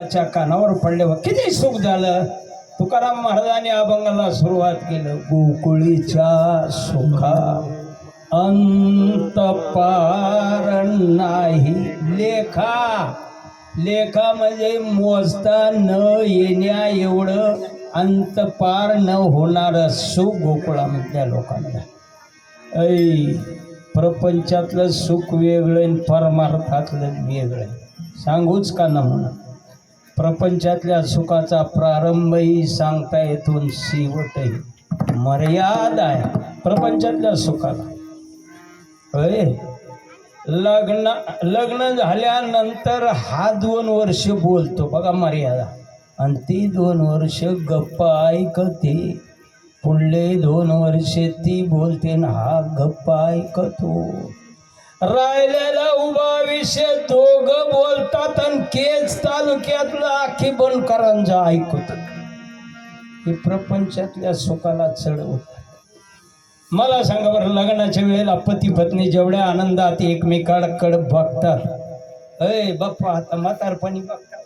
च्या कानावर पडल्यावर किती सुख झालं? तुकाराम महाराजांनी अभंगाला सुरुवात केलं. गोकुळीच्या सुखा अंत पार नाही. लेखा लेखा म्हणजे मोजता न येण्या एवढं अंत पार न होणारं सुख गोकुळामधल्या लोकांना. ऐ प्रपंचातलं सुख वेगळं परमार्थातलं वेगळं. सांगूच का ना म्हणून प्रपंचातल्या सुखाचा प्रारंभही सांगता येतून शेवटही. मर्यादा आहे प्रपंचातल्या सुखाला. अरे लग्न लग्न झाल्यानंतर हा दोन वर्ष बोलतो बघा मर्यादा. आणि ती दोन वर्ष गप्प ऐकते. पुढले दोन वर्षे ती बोलते ना हा गप्प ऐकतो. राहिलेला उभा विषय दोघ बोलतात आणि केज तालुक्यातलं आखी बनकरांचा ऐकत. हे प्रपंचातल्या सुखाला चढवत मला सांगा बरं लग्नाच्या वेळेला पती पत्नी जेवढ्या आनंदात एकमेकाकडे बघतात. अय बाप्पा आता म्हातारपणी बघतात.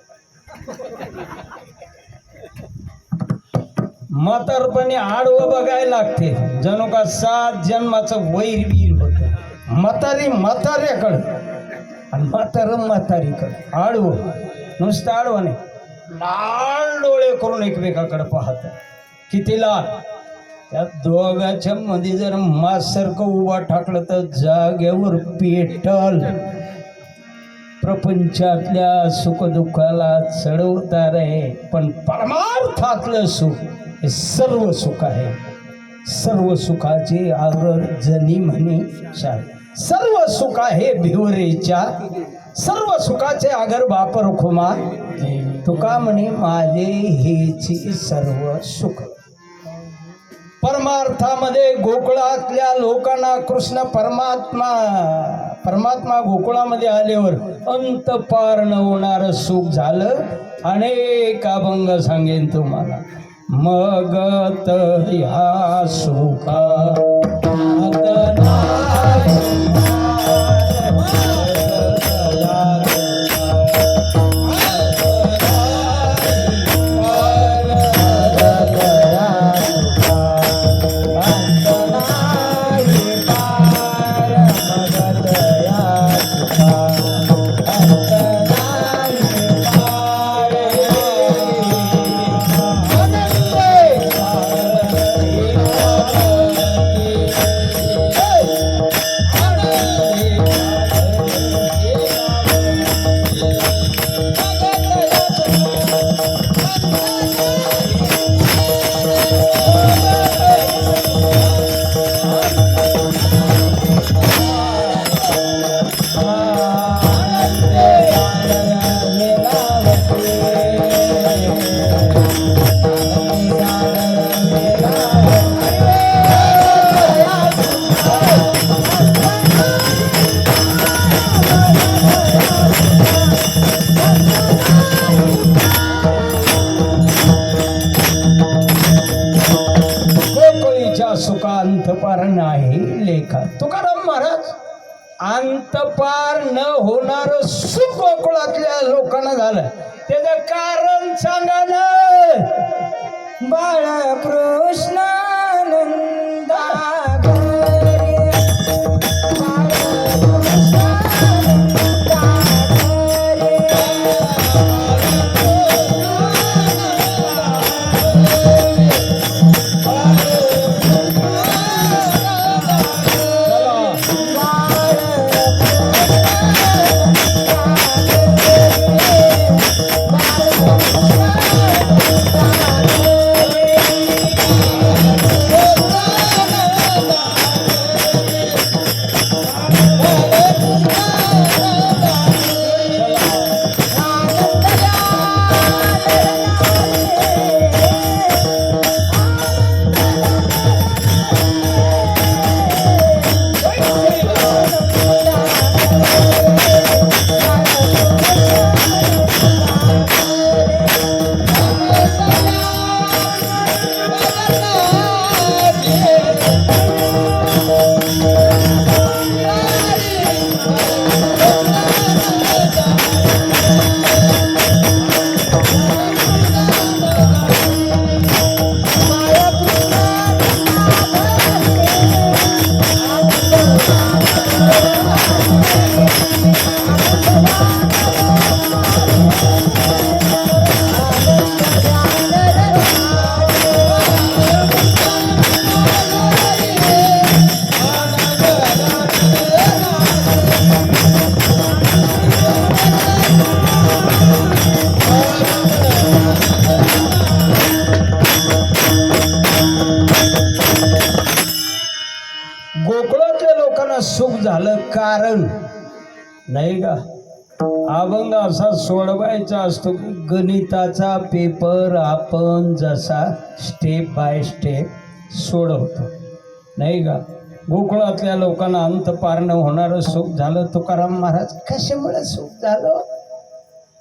म्हातारपणी आडवं बघायला लागते. जणू का सात जन्माचं वैर वीर म्हातारी म्हाताऱ्याकडं. आणि म्हातार म्हातारीकडं. आडवं. नुसतं आडवं नाही. लाल डोळे करून एकमेकाकडे पाहत. किती लाल. त्या दोघाच्या मध्ये जर मासारखं उभा टाकलं तर जागेवर पेटल. प्रपंचातल्या सुखदुःखाला चढवतार आहे पण परमार्थातलं सुख हे सर्व सुख आहे. सर्व सुखाचे आगर जनी म्हणे शाल सर्व सुख आहे भिवरेच्या सर्व सुखाचे आगर बापर खुमा. तुका म्हणे माझे हेची सर्व सुख. परमार्थामध्ये गोकुळातल्या लोकांना कृष्ण परमात्मा परमात्मा गोकुळामध्ये आल्यावर अंत पार न होणार सुख झालं. अनेक अभंग सांगेन तुम्हाला. मग या सुखा. गोकुळीच्या सुखांत पार नाही लेखा तुकाराम महाराज अंतपार न होणार सुख गोकुळातल्या लोकांना झालं. त्याचं कारण सांगा ना. बाळा कृष्णानंदा सोडवायचा असतो. गणिताचा पेपर आपण जसा स्टेप बाय स्टेप सोडवतो. नाही का? गोकुळातल्या लोकांना अंत पारणं होणारं सुख झालं. तुकाराम महाराज कशामुळे सुख झालं?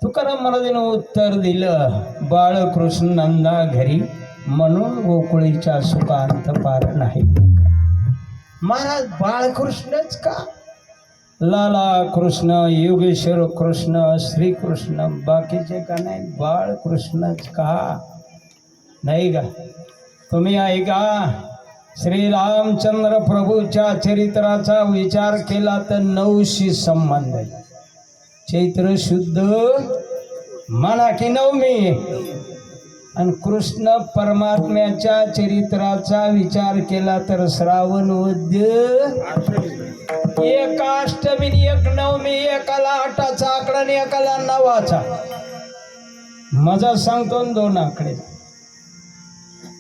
तुकाराम महाराजांनी उत्तर दिलं बाळकृष्ण नंदा घरी म्हणून गोकुळीच्या सुखांत पारण नाही. महाराज बाळकृष्णच का? लाला कृष्ण योगेश्वर कृष्ण श्रीकृष्ण बाकीचे का नाही? बाळकृष्णच का? नाही का? तुम्ही ऐका श्रीरामचंद्र प्रभूच्या चरित्राचा विचार केला तर नऊशी संबंध आहे. चैत्र शुद्ध म्हणा की नवमी. आणि कृष्ण परमात्म्याच्या चरित्राचा विचार केला तर श्रावण वद्य एकाला आकडा आणि एकाला नवाचा मजा सांगतो दोन आकडे.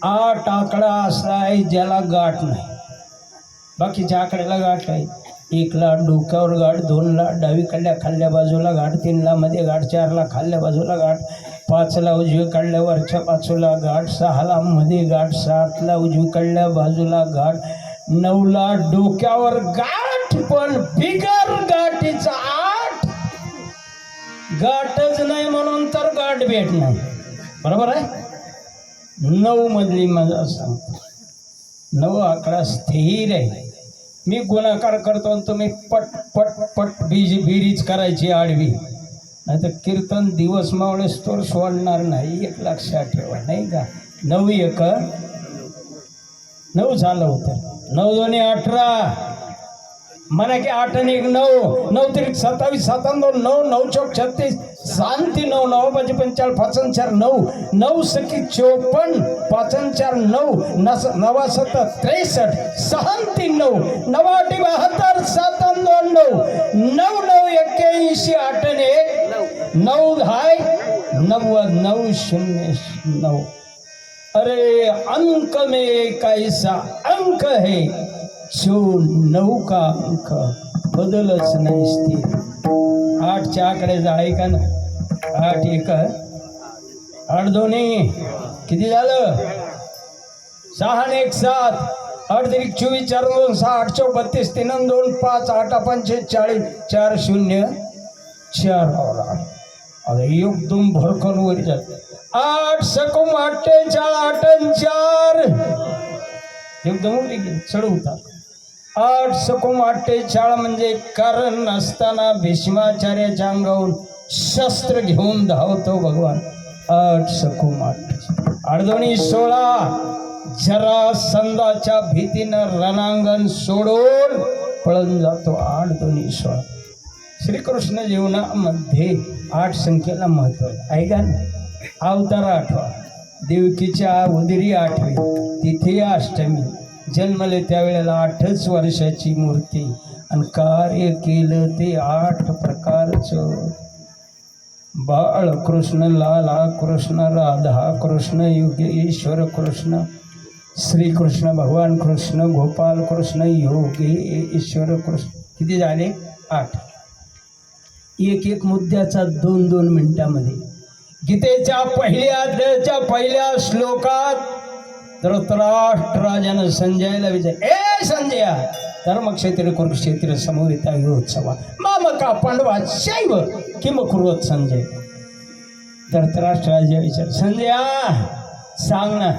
आठ आकडा असा आहे ज्याला गाठ नाही. बाकीच्या आकड्याला गाठ आहे. एकला डोक्यावर गाठ दोनला डावीकडल्या खाल्ल्या बाजूला गाठ तीनला मध्ये गाठ चारला खाल्ल्या बाजूला गाठ पाचला उजवीकडल्या वरच्या बाजूला गाठ सहाला मध्ये गाठ सातला उजवीकडल्या बाजूला गाठ नऊला डोक्यावर गाठ पण बिगर गाठीचा गाठच नाही म्हणून तर गाठ भेट नाही. बरोबर आहे? नऊ मधली मजा सांगतो. नऊ आकडा स्थिर आहे. मी गुणाकार करतो आणि तुम्ही पट पट पट बीज बिरीज करायची आडवी. नाही तर कीर्तन दिवस मावळेस तोर सोडणार नाही. एक लक्षात ठेवा नाही का? नऊ एक. नऊ झालं होतं. नऊ दोन्ही अठरा. म्हणा की आठ आणि एक नऊ नऊ तरी सत्तावीस सत्तावन्न नऊ नऊ चौक छत्तीस शांती नऊ नऊ पाच पंचाळ पाचन चार नऊ नऊ सखी चोपन्न पाचन चार नऊ नस नवा सत्तर त्रेसष्ट सहांती नऊ नवाटी बहात्तर सातान दोन नऊ नऊ नऊ एक्क्याऐंशी आठ एक नऊ हाय नव्वद नऊ शून्य नऊ. अरे अंक मे कैसा अंक है? सो नौका का बदलच नाही स्थिर. आठच्या आकड्याचा आहे का ना आठ एक. आठ दोन्ही. किती झालं? सहा आणि एक सात. आठ तरी चोवीस चार दोन सहा आठ चौ बत्तीस तीन दोन पाच आठ पंचे चाळीस चार शून्य चार. आता योग एकदम भरकन वर जात आठ सकूम अठ्ठेचाळ आठ चार. एकदम उडी गेली चढवतात आठ सकुम अठ्ठेचाळ म्हणजे कारण नसताना भीष्माचार्याच्या अंगावर शस्त्र घेऊन धावतो भगवान. आठ सकुम अठ्ठेचाळ आठ. दोन्ही सोळा जरा संदाच्या भीतीनं रणांगण सोडून पळून जातो आठ दोन्ही सोळा. श्रीकृष्ण जीवनामध्ये आठ संख्येला महत्त्व आहे. ऐका ना अवतार आठवा. देवकीच्या उदिरी आठवी तिथे अष्टमी. जन्मले त्यावेळेला आठच वर्षाची मूर्ती. आणि कार्य केलं ते आठ प्रकारचं. बाळ कृष्ण लाला कृष्ण राधा कृष्ण योगेश्वर कृष्ण श्रीकृष्ण भगवान कृष्ण गोपाल कृष्ण योगे ईश्वर कृष्ण. किती झाले? आठ. एक एक मुद्द्याचा दोन दोन मिनिटामध्ये. गीतेच्या पहिल्या पहिल्या श्लोकात धृतराष्ट्राजानं संजयला विचार ए संजया धर्मक्षेत्र कुरुक्षेत्र समोरिता योत्सवा मामका पांडवा शैव किम कुर्वत संजय धृतराष्ट्राजा विचार संजया सांग ना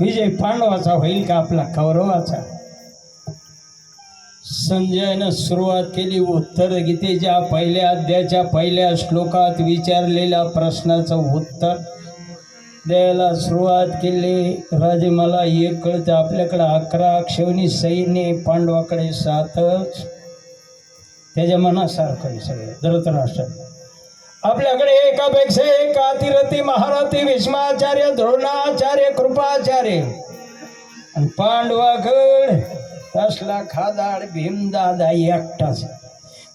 विजय पांडवाचा होईल का आपला कौरवाचा संजयनं सुरुवात केली उत्तर गीतेच्या पहिल्या अध्यायाच्या पहिल्या श्लोकात विचारलेल्या प्रश्नाचं उत्तर द्यायला सुरुवात केली. राजे मला एक कळतं आपल्याकडं अकरा अक्षवणी सैन्य पांडवाकडे सातच. त्याच्या मनासारखं सगळं धृतराष्ट्र. आपल्याकडे एकापेक्षा एक अतिरथी महारथी भीष्माचार्य द्रोणाचार्य कृपाचार्य. आणि पांडवाकड तसला खादाड भीमदादा एकटाच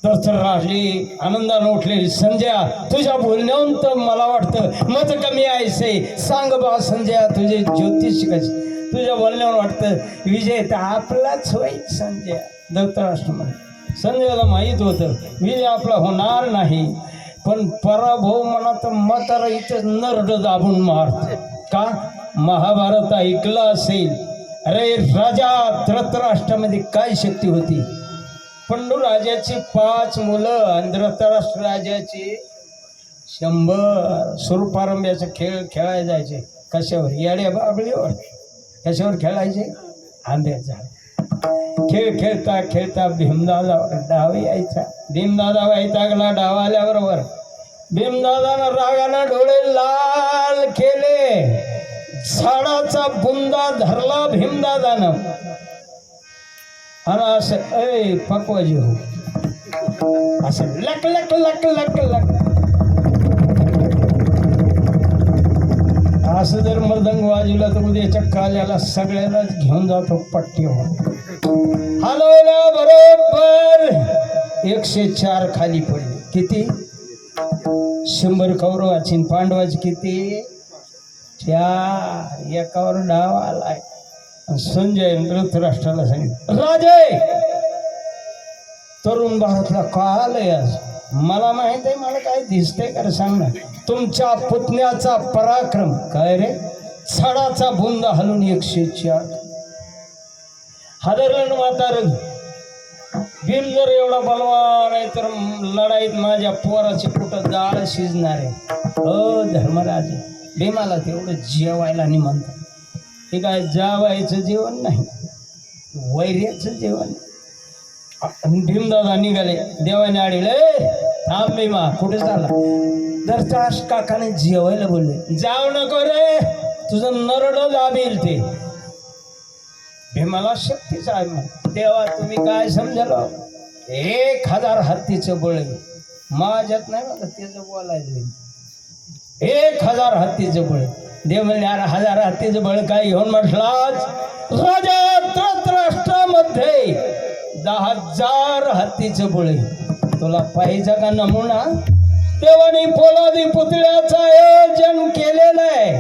तर राजली आनंदानं उठलेली संजया तुझ्या बोलण्याहून तर मला वाटतं मत कमी आहे सांग बा संजया तुझे ज्योतिष कसे तुझ्या बोलण्यावर वाटतं विजय तर आपलाच होईल संजय धृतराष्ट्र संजयला माहीत होतं विजय आपला होणार नाही. पण पराभव म्हणा तर म्हातारा इथं नरड दाबून मारत. का? महाभारत ऐकलं असेल. अरे राजा धृतराष्ट्रामध्ये काय शक्ती होती? पंडू राजाची पाच मुलं आणि धृतराष्ट्र राजाची शंभर सुरपारंब्याचा खेळ खेळायला जायचे. कशावर? येड्या बाबळीवर. कशावर खेळायचे? आंब्यात झाड. खेळ खेळता खेळता भीमदादा डाव यायचा. भीमदादा वैतागला डाव आल्याबरोबर भीमदादानं रागानं डोळे लाल केले. झाडाचा बुंदा धरला भीमदादानं आणि असं ऐ पकवाजी हो असं लक लक लक लक लक असं जर मृदंग वाजवला तर उद्याच्या काल्याला सगळ्यालाच घेऊन जातो पट्टीवर हलवला बरोबर एकशे चार खाली पडले किती शंभर कौरवाची पांडवाची किती चार एकावर डाव आलाय संजय धृतराष्ट्राला सांगितलं राजे तरुण भारतला का आज. मला माहीत आहे मला काय दिसतंय का रे सांग ना. तुमच्या पुतण्याचा पराक्रम काय रे? छडाचा बुंद हलून एकशे चार. हदरण वातारण बिल जर एवढा बलवान आहे तर लढाईत माझ्या पोराची कुठं जाळ शिजणार आहे. हो, अ धर्मराज भीमाला तेवढं जेवायला निमंत्रण हे काय जावायचं जेवण नाही वैर्याचं जेवण. भीमदादा निघाले देवाने आडीले थांब भीमा कुठे झाला तर चास काकाने जेवायला बोलले. जाऊ नको रे तुझं नरड दाबील ते. भीमाला शक्तीच आहे म्हणे. तेव्हा तुम्ही काय समजालो? एक हजार हत्तीचं बळ माझ्यात नाही मला त्याचं बोलायचं. एक हजार हत्तीचं बळ देव म्हणले अरे हजार हत्तीचं बळकाय घेऊन म्हटलाच राजा धृतराष्ट्रामध्ये दहा हजार हत्तीचं बळ. तुला पाहिजे का नमुना? देवाने पोलादी पुतळ्याचं आयोजन केलेलं आहे.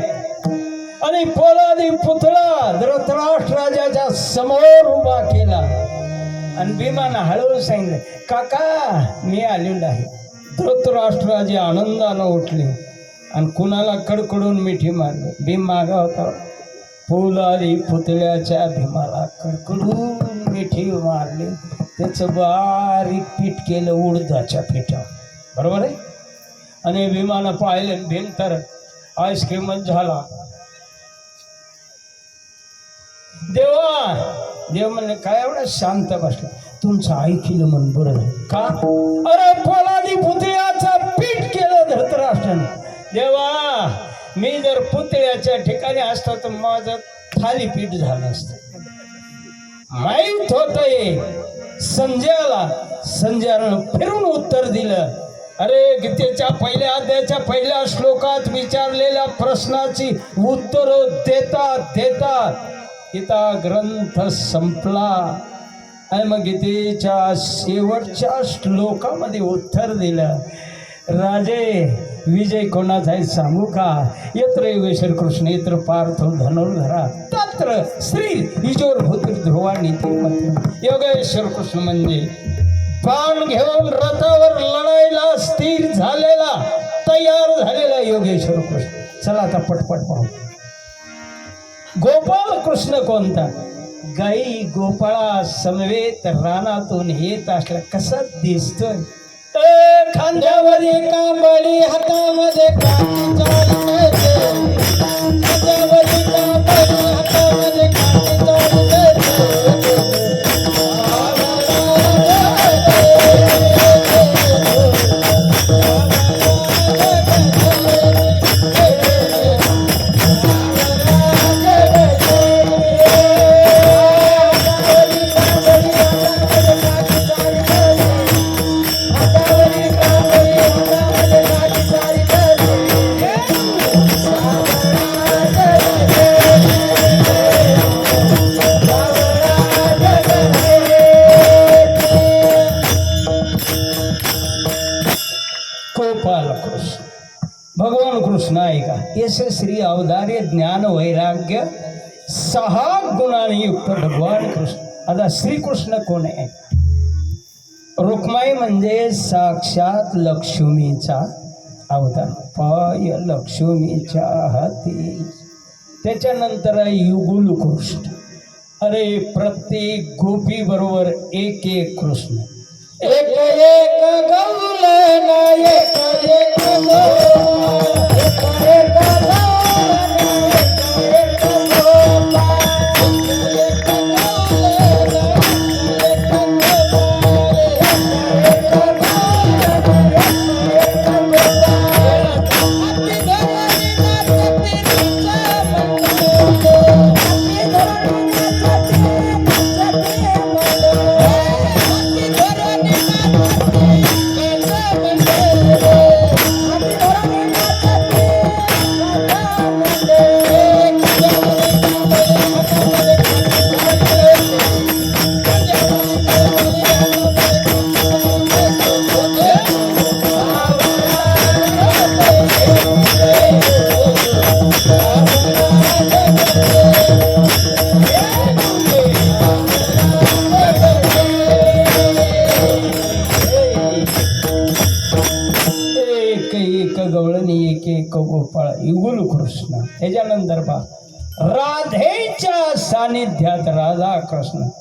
आणि पोलादी पुतळा धृतराष्ट्र राजाच्या समोर उभा केला. आणि भीमानं हळूहळू सांगितलं काका मी आलेलो आहे. धृतराष्ट्राजे आनंदानं उठले. आणि कुणाला कडकडून मिठी मारली. भीम मागा होता. पोलादी पुतळ्याच्या भीमाला कडकडून मिठी मारली. त्याचं बारीक पीठ केलं उडदाच्या पिठा बरोबर आहे? आणि भीमानं पाहिलं भीम तर आईस्क्रीमच झाला. देवा! देव म्हणले काय एवढा शांत बसला? तुमचं ऐकिलं मन बरं का? अरे पोलादी पुतळ्याचं पीठ केलं धृतराष्ट्राने. देवा मी जर पुतळ्याच्या ठिकाणी असतो तर माझं थालीपीठ झालं असतं. माहीत होत संजयाला संजयानं फिरून उत्तर दिलं. अरे गीतेच्या पहिल्या अध्यायाच्या पहिल्या श्लोकात विचारलेल्या प्रश्नाची उत्तर देता देता. गीता ग्रंथ संपला. आणि मग गीतेच्या शेवटच्या श्लोकामध्ये उत्तर दिलं. राजे विजय कोणाचा आहे सांगू का? यत्र योगेश्वर कृष्ण यत्र पार्थ धनुर्धरा तत्र श्री विजोर भूतिर ध्रुवा नीती योगेश्वर कृष्ण म्हणजे पाण घेऊन रथावर लढायला स्थिर झालेला तयार झालेला योगेश्वर कृष्ण. चला आता पटपट पाहू. गोपाल कृष्ण कोणता? गाई गोपाळा समवेत रानातून येत असला कसा दिसतोय? खांद्यावर कांबळी हातामध्ये काठी कृष्ण श्रीकृष्ण कोण आहे रुक्माई म्हणजे साक्षात लक्ष्मीचा अवतार. पाय लक्ष्मीच्या हाती. त्याच्यानंतर युगुल कृष्ण अरे प्रत्येक गोपी बरोबर एक एक कृष्ण. एक एक गौल एक एक गौल, एक एक गौल, राधा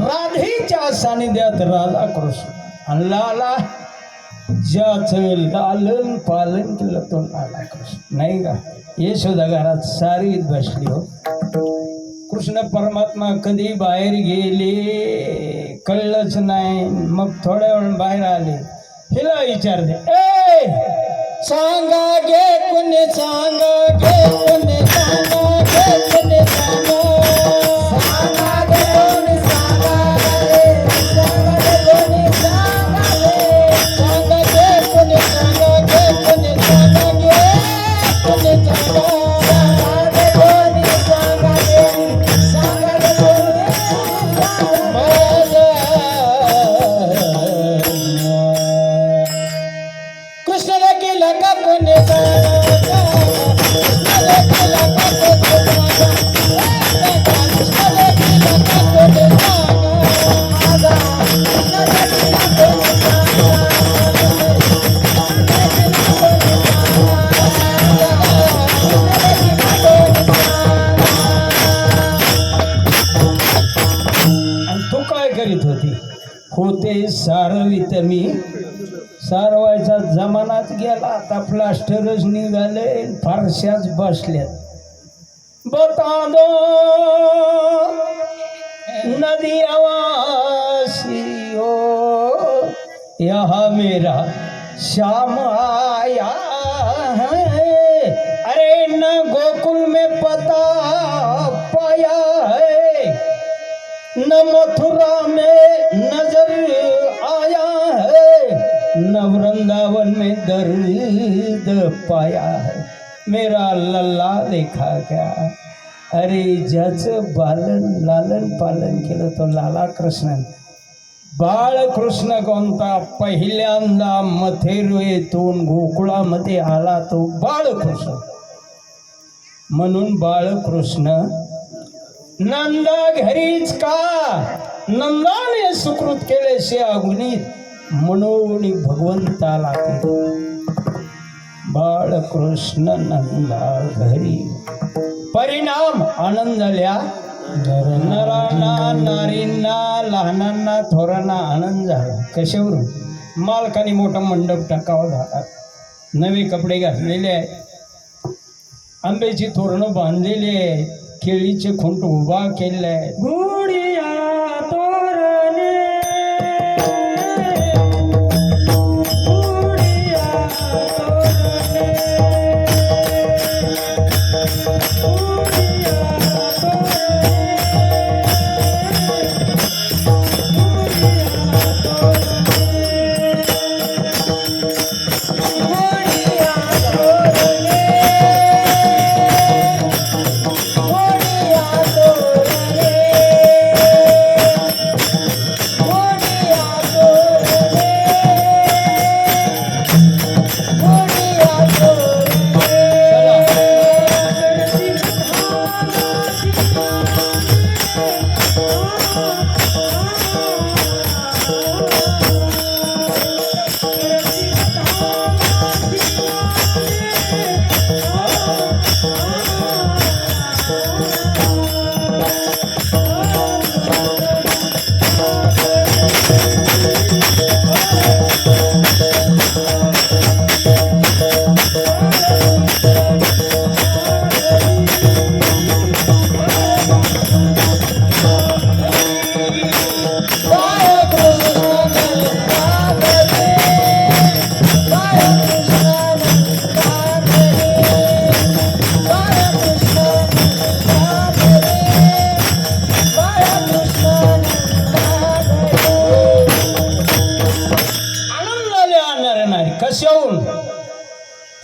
राधेच्या सानिध्यात राधा कृष्ण आणि लाला ज्याचं लालन पालन केलं तो लाला कृष्ण. नाही का? यशोदा घरात सारीत बसली हो. कृष्ण परमात्मा कधी बाहेर गेले? कळलंच नाही. मग थोड्या वेळ बाहेर आले. हिला विचारते ए! सांगा गे कुणी सांगा गे कुणी सांगा? फारशाच बसल्यात. बता दो नदी आवासी हो यह मेरा श्याम आया है। अरे न गोकुल में पता पाया है। न मथुरा में नजर आया है। न वृंदावन में दर्द पाया है। मेरा लल्ला देखा क्या अरे ज्याचं बालन लालन पालन केलं तो लाला कृष्णन। बाळकृष्ण कोणता? पहिल्यांदा मथेरुएतून गोकुळामध्ये आला तो बाळकृष्ण म्हणून बाळकृष्ण नंदा घरीच का? नंदाने सुकृत केले शे म्हणून भगवंताला ते कृष्ण नंदा घरी परिणाम आनंदल्या नरांना नारींना लहानांना थोरांना आनंद झाला. कशावरून? मालकाने मोठा मंडप टाकावा झाला नवे कपडे घातलेले आहेत. आंब्याची तोरणं बांधलेली आहे केळीचे खुंट उभा केलेले आहे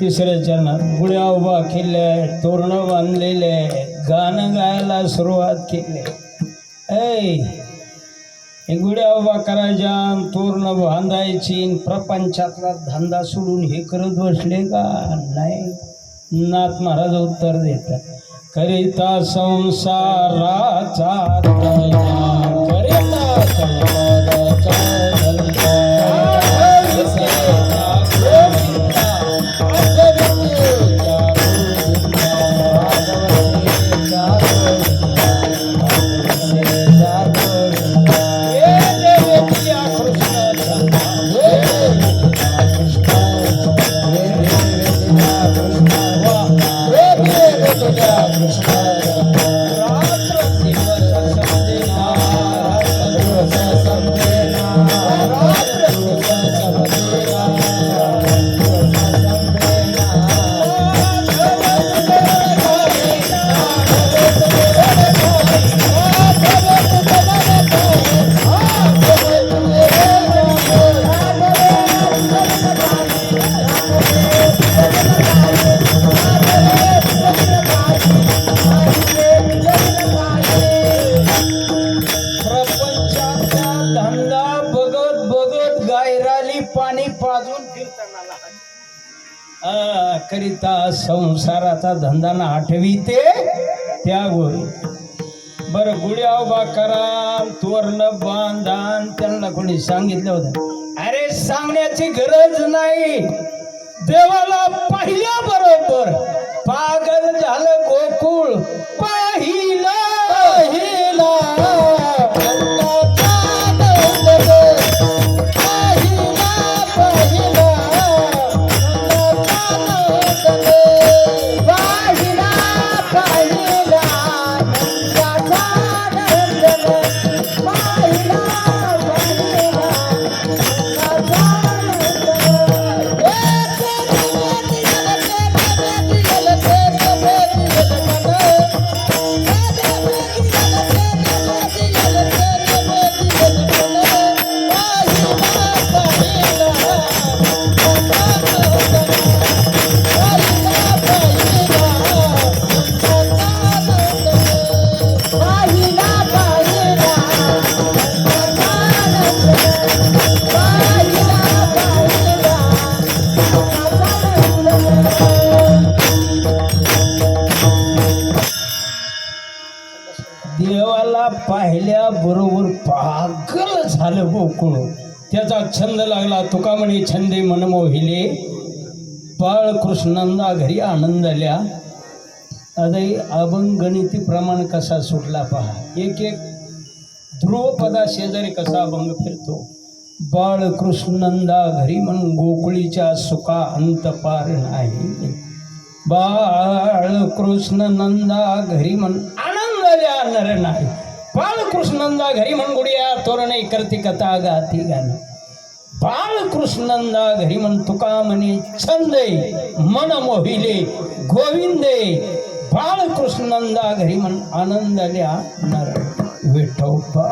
तिसरे चरणात गुड्या उभा केल्या तोरण बांधलेले गाणं गायला सुरुवात केली. ऐ हे गुड्या उभा करायच्या तोरण बांधायची प्रपंचातला धंदा सोडून हे करत बसले का? नाही. नाथ महाराज उत्तर देतात करिता संसाराचा करिता संसाराचा धंदा ना आठविते त्या होय बरं गुड्या उभा करा तोरण बांधान त्यांना कोणी सांगितलं होतं अरे सांगण्याची गरज नाही. देवाला पाहिल्या बरोबर पागल झालं गोकुळ म्हणे छंदे मन मोहिले बाळकृष्णंदा घरी आनंद आल्या अदय अभंग गणिती प्रमाण कसा सुटला पहा. एक एक ध्रुवपदा शेजारी कसा अभंग फिरतो. बाळ कृष्णंदा घरी म्हण गोकुळीच्या सुखा अंत पार नाही. बाळकृष्ण नंदा घरी म्हण आनंदाल्या नर नाही. बाळकृष्णंदा घरी म्हण गुडिया तोरणे करती कथा गाती गाणं. बाळकृष्णंदा घरी म्हण तुका म्हणे? छंदे मन मोहिले गोविंदे बाळकृष्णंदा घरी म्हण आनंदाल्या नर विठोबा